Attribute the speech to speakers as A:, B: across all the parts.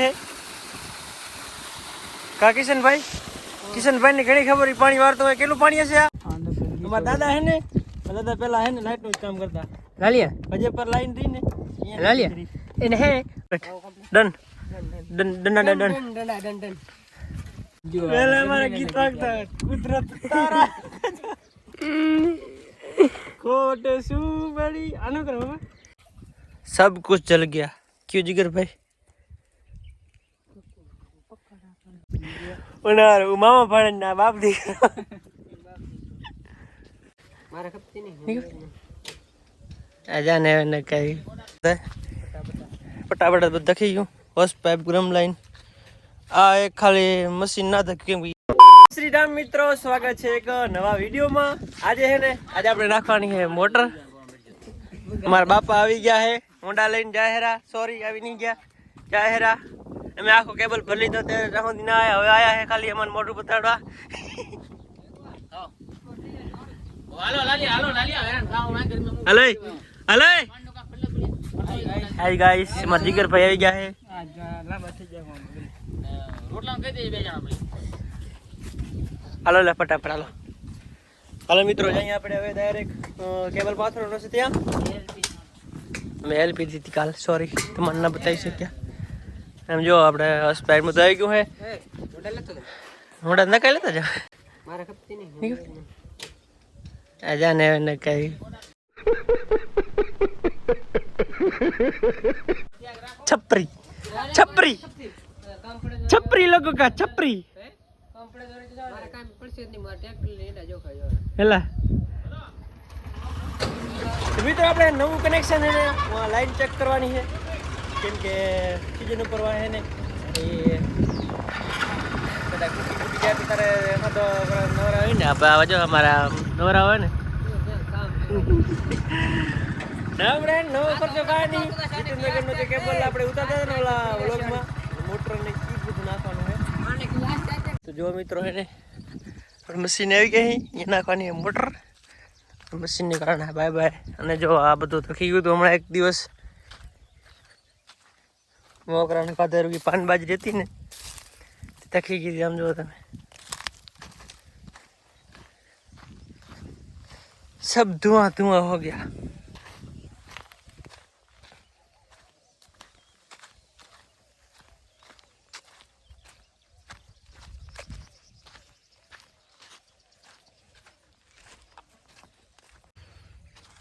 A: હે કા કિશનભાઈ કિશનભાઈ ની ઘણી ખબર ઈ પાણી વાળતો હોય કેટલું પાણી હશે આ અમારા દાદા હે ને મારા દાદા પેલા હે ને લાઈટ નું જ કામ કરતા
B: લાલિયા
A: હજે પર લાઈન રહી ને
B: લાલિયા એને હે
A: done done done done done પેલા મારા ગીત વાગતા કુદરત તારા ખોટે શું બડી આનો કરો બાબા सब कुछ जल गया क्यों जिगर भाई ઉનાર મામા ભાણે ના બાપ દીકરો.
B: મારા ખપતી નહીં
A: આજા ને ને કઈ ફટાફટ બધું દખી ગયું. હોસ પાઇપ ગ્રમ લાઈન. આ એક ખાલી મશીન ના ધક્યું કેમ શ્રી રામ મિત્રો સ્વાગત છે એક નવા વિડીયોમાં. આજે હે ને આજે આપણે નાખવાની છે મોટર. મારા બાપા આવી ગયા હે હોન્ડા લઈને જાહેરા. સોરી આવી નહીં ગયા. જાહેરા. અમે આખો કેબલ ભરી લીધો તે રહો ના આયા. હવે આયા હે ખાલી અમારે મોટું બતાડવા હલો હલો હાય ગાઈસ મારા જીગર ભાઈ આવી ગયા હે હાલો લે ફટાફટ હાલો. હાલો મિત્રો અહીંયા આપણે હવે ડાયરેક્ટ કેબલ પાથરો છે ત્યાં. મેં એલપી કીધી કાલ સોરી તમને ના બતાવી શક્યા. એમ જો આપણે સ્પાઈડમાં તો આવી ગયું હે. મોટા ના કઈ લેતા જા
B: મારા
A: આજા ને ને કઈ છપરી છપરી છપરી લોકો કા છપરી. હેલા. તો મિત્રો આપણે નવું કનેક્શન લાઈન ચેક કરવાની છે. કેમ કે સિઝન ઉપર વાહે ને. એ કુટી જાય તો નવરા હોય ને, આપણે જો અમારા નવરા હોય ને. ના નવો ખર્ચો જે કેબલ આપણે ઉતારતા ને ઓલા વ્લોગમાં મોટર ને બધું નાખવાનું છે મિત્રો હે મશીન આવી ગઈ એ નાખવાની મોટર. મશીનને કારણે બાય બાય અને જો આ બધું થકી ગયું હતું હમણાં એક દિવસ. મોકરાને ખાધેરું કે પાનબાજી હતી ને તકી ગઈ આમ જુઓ તમે. સબ ધુઆ ધુઆ હો ગયા.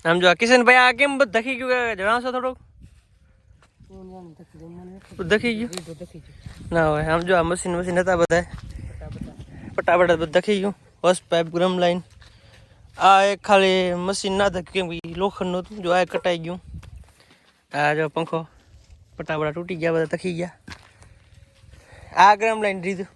A: આમ જો કિશનભાઈ આ કેમ બધું ધખી ગયું? જણાવશો થોડુંક? ગયું? ના જો આ મશીન મશીન હતા બધા ફટાફટ બધું દખી ગયું. પાઇપ ગ્રમ લાઈન. આ એક ખાલી મશીન ના થયું કેમ કે લોખંડનું જો આ કટાઈ ગયું. આ જો પંખો. પટાપટા તૂટી ગયા, બધા તખી ગયા. આ ગ્રામ લાઈન રીધું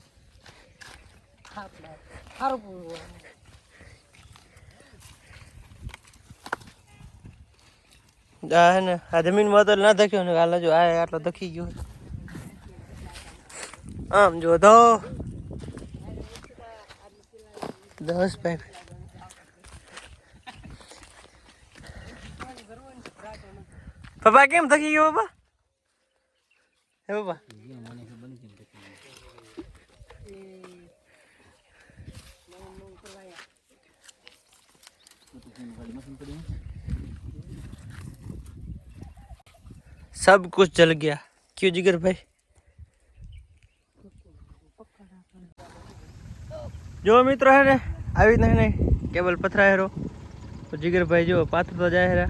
A: આ ને, આ જમીનમાં તો ના ધક્યો ને હાલ જો આ આટલો ધકી ગયો. આમ જો તો દસ પાઇપ પપ્પા, કેમ થકી ગયો પપ્પા હે પપ્પા सब कुछ जल गया क्यों जिगर भाई જો મિત્રો હે ને આવી રીતના હે ને કેબલ પથરા હેરો તો જીગરભાઈ જો પાથરતા જાય હેરા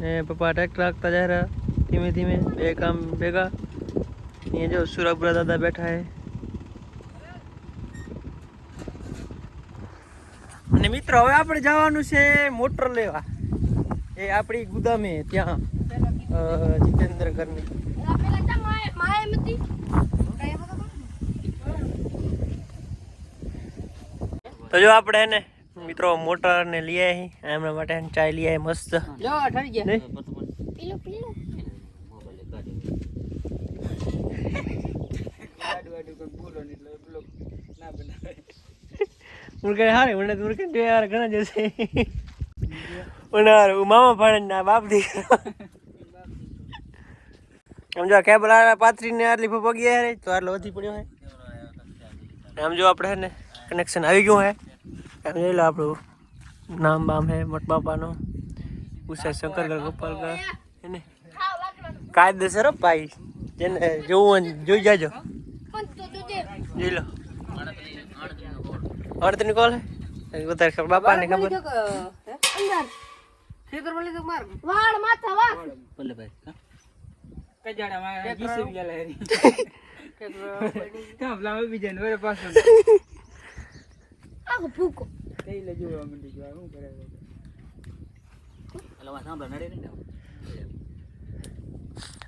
A: ને પપ્પા ટ્રેક્ટર હાંકતા જાય હેરા ધીમે ધીમે બે કામ ભેગા અહીંયા જો સુરભરા દાદા બેઠા હે અને મિત્રો હવે આપણે જવાનું છે મોટર લેવા એ આપણી ગુદામે ત્યાં અ, જીતેન્દ્ર ઘરની તો જો આપણે એને ને મિત્રો મોટર ને લઈ આવી એમના માટે ચાય લઈ આવી મસ્ત.
B: ઠરી ગયા.
A: મુર્ગે હારે મને તો મુર્ગે જો યાર ઘણા જશે ઉનાર મામા ભાણે ના બાપ દીકરો. આમ જો કેબલ આ પાથરીને આટલી પગી હે તો આટલો વધી પડ્યો હે આમ જો આપણે હે ને કનેક્શન આવી ગયું હે આમ જોઈ લો આપણું નામ બામ હે મટ બાપાનો. ઉષા શંકરગઢ હે ને? કાયદેસર ભાઈ. જેને જોવું ને જોઈ જાજો. જોઈ લો. અડતની કોલ વધારે ખબર. બાપાને ખબર.
B: ખેતર
C: વાળ માથા વાળ. ભલે ફૂકો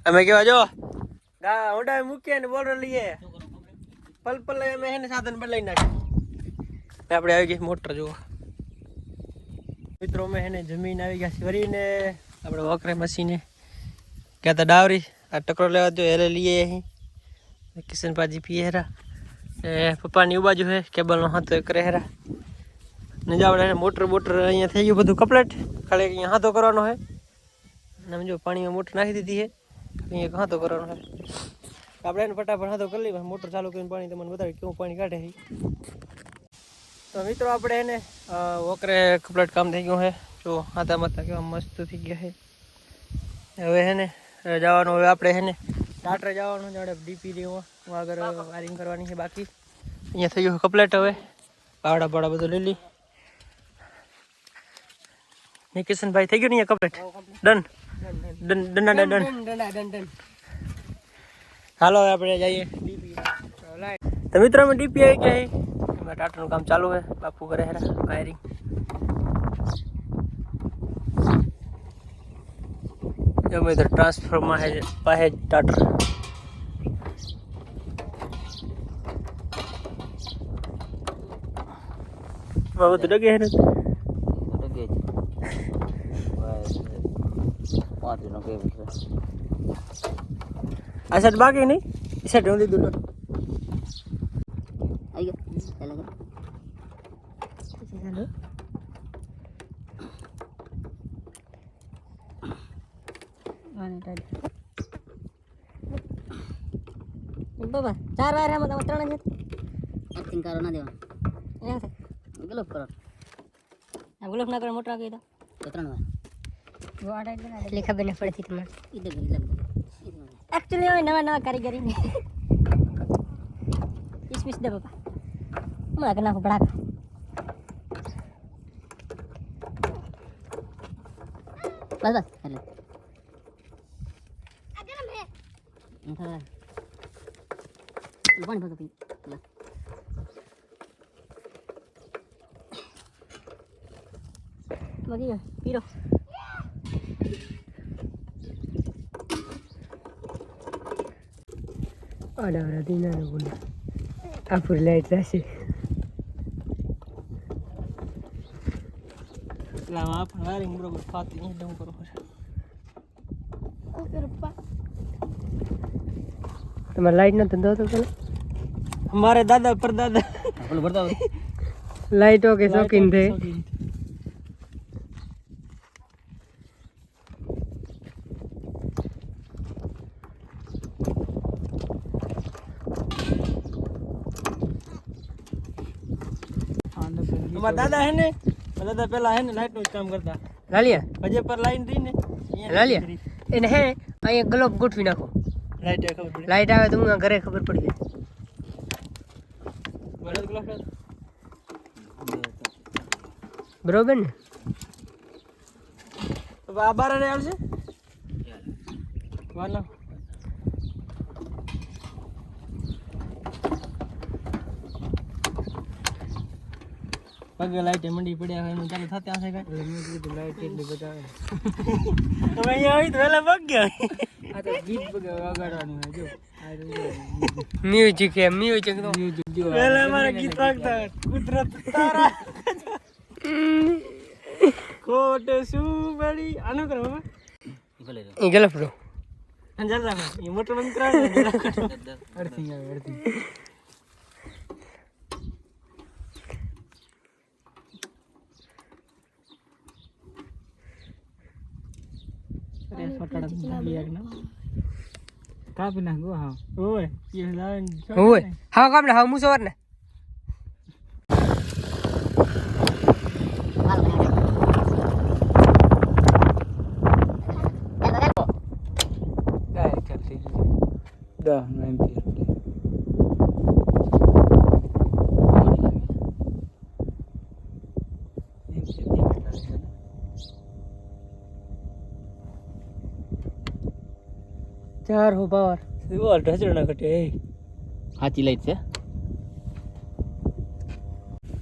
A: અમે કેવા જો મૂકીએ ને બોલર લઈએ પલ પલ લઈ અમે એને સાધન બદલાઈ લઈ નાખી આપણે આવી ગઈ મોટર જુઓ મિત્રો અમે એને જમીન આવી ગયા છે આપણે વકરે મશીને ક્યાં તો ડાવરી આ ટકરો લેવા દો એને લઈએ અહીં કિશનભાજી પીએ હેરા એ પપ્પાની બાજુ હે કેબલનો હાથો કરે હેરા ને જાવડે મોટર બોટર અહીંયા થઈ ગયું બધું કપલેટ ખાલી અહીંયા હાથો કરવાનો હે. ને જો પાણીમાં મોટર નાખી દીધી હે. અહીંયા હાથો કરવાનો હે. આપણે એને ફટાફટ હાથો કરી લઈએ મોટર ચાલુ કરીને પાણી તમને બતાવી કેવું પાણી કાઢે તો મિત્રો આપણે એને ઓકરે વોકરે કમ્પ્લીટ કામ થઈ ગયું છે જો હાથા માથા કેવા મસ્ત થઈ ગયા છે હવે હે ને અ, જવાનું હવે આપણે હેને ને ટાટરે જવાનું છે આપણે ડીપી દેવું આગળ વાયરિંગ કરવાની છે બાકી. અહીંયા થઈ ગયું કમ્પ્લીટ હવે. પાવડા પાવડા બધું લઈ લઈ. કિશનભાઈ થઈ ગયું ને અહીંયા done. Done done. Done
B: done done done.
A: હાલો હવે આપણે જઈએ. તો મિત્રો અમે ડીપી આવી ગયા ટાટાનું કામ ચાલુ છે. બાપુ કરે હેરા વાયરિંગ. અમે તો ટ્રાન્સફરમાં હે પાસે જ ટાટર બાબુ તો ડગે હે ને? આ સાઈડ બાકી નહીં? એ સાઈડ હું લીધું લો.
C: બાબા ચાર વાર એમાં તમે ત્રણ જ
D: એક્ટિંગ કરો ના દેવા. ગલો કરો.
C: આ ગુલાબ ના કરો મોટા કહી દો
D: તો ત્રણ વાર.
C: એટલે ખબર ના પડતી તમને
D: દે
C: એકચ્યુઅલી હવે નવા નવા કારીગરી ને. કિસમિસ દે બાપા હમણાં કે નાખું ભડાકા
D: બસ બસ એટલે હું ખબર પાણી ભરતો પી લે.
C: બાકી જો, પીરો
A: આડા આડા દીના ને બોલે આપુર લાઈટ રહેશે એટલે આમાં આપણે વાયરિંગ બરોબર ફાતી નહીં ડમ કરો તમારે લાઈટ નો ધંધો હતો પેલો અમારે દાદા પર
D: દાદા પેલું ભરતા
A: લાઈટો કે શોખીન છે અમારા દાદા હે ને દાદા પેલા હે ને લાઈટનું જ કામ કરતા.
B: લાલિયા.
A: હજે પર લાઈન રહી ને
B: લાલિયા. એને હે અહીંયા ગ્લોબ ગોઠવી નાખો.
A: લાઈટ ખબર
B: લાઈટ આવે તો હું ઘરે ખબર પડી બરોબર ને?
A: આ બાર રે આવશે વાલા પગે લાઈટ મંડી પડ્યા હોય ચાલુ થતા હશે કાંઈ. લાઈટ એટલી બતાવે તમે અહીંયા આવી તો વહેલા પગ ગયા. આ તો ગીત વગાડવાનું હોય જો.
B: મ્યુઝિક હે મ્યુઝિક તો.
A: વહેલા મારા ગીત વાગતા કુદરત તારા. ખોટ શું બળી આનો કરો બાબા
D: રહ્યો.
B: એ
A: અંજાર રાખો એ મોટર બંધ કરાવો આવે
E: કાપી નાખો હા.
A: ઓય
B: હોય હા કામ ને હા હું સવાર ને
E: કાંઈ ચાલ થઈ ગયું દસ નો એમ્પિયર
B: ચાર હો પાવર
A: બોલ ઢસડો ના ઘટે
D: સાચી લાઈટ છે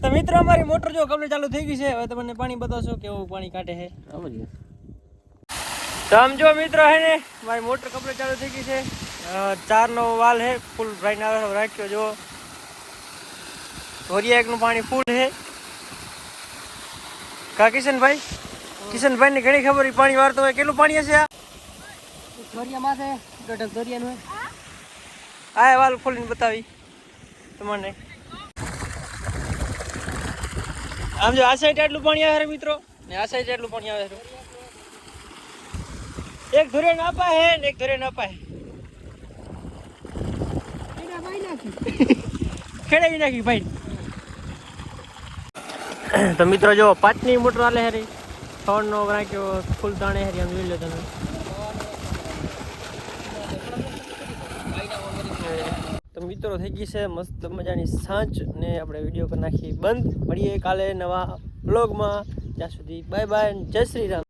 A: તો મિત્રો અમારી મોટર જો કપડે ચાલુ થઈ ગઈ છે હવે તમને પાણી બતાવશો કેવું પાણી કાઢે છે સમજો મિત્રો હે ને મારી મોટર કપડે ચાલુ થઈ ગઈ છે ચારનો વાલ હે ફૂલ ભરાઈને રાખ્યો જો. ધોરિયા એકનું પાણી ફૂલ હે. કા કિશનભાઈ? કિશનભાઈ ને ઘણી ખબર પાણી વાળતો હોય. કેટલું પાણી હશે આ?
B: દોરિયા માથે
A: આ વાલ ખોલીને બતાવી તમને. આમ જો આ સાઈડ આટલું પાણી આવે મિત્રો? ને આ સાઈડ આટલું પાણી આવે એક ધોરે અપાય હે ને એક ધોરણ ના ખેડાવી નાખી ભાઈ. તો મિત્રો જો પાંચની મોટર આલે હરી. ત્રણ નો રાખ્યો, ફૂલ તાણે હરી, આમ જોઈ લો તમે. મિત્રો થઈ ગઈ છે મસ્ત મજાની સાંજ ને આપણે વીડિયો પર નાખી બંધ. મળીએ કાલે નવા બ્લોગમાં ત્યાં સુધી બાય બાય જય શ્રી રામ.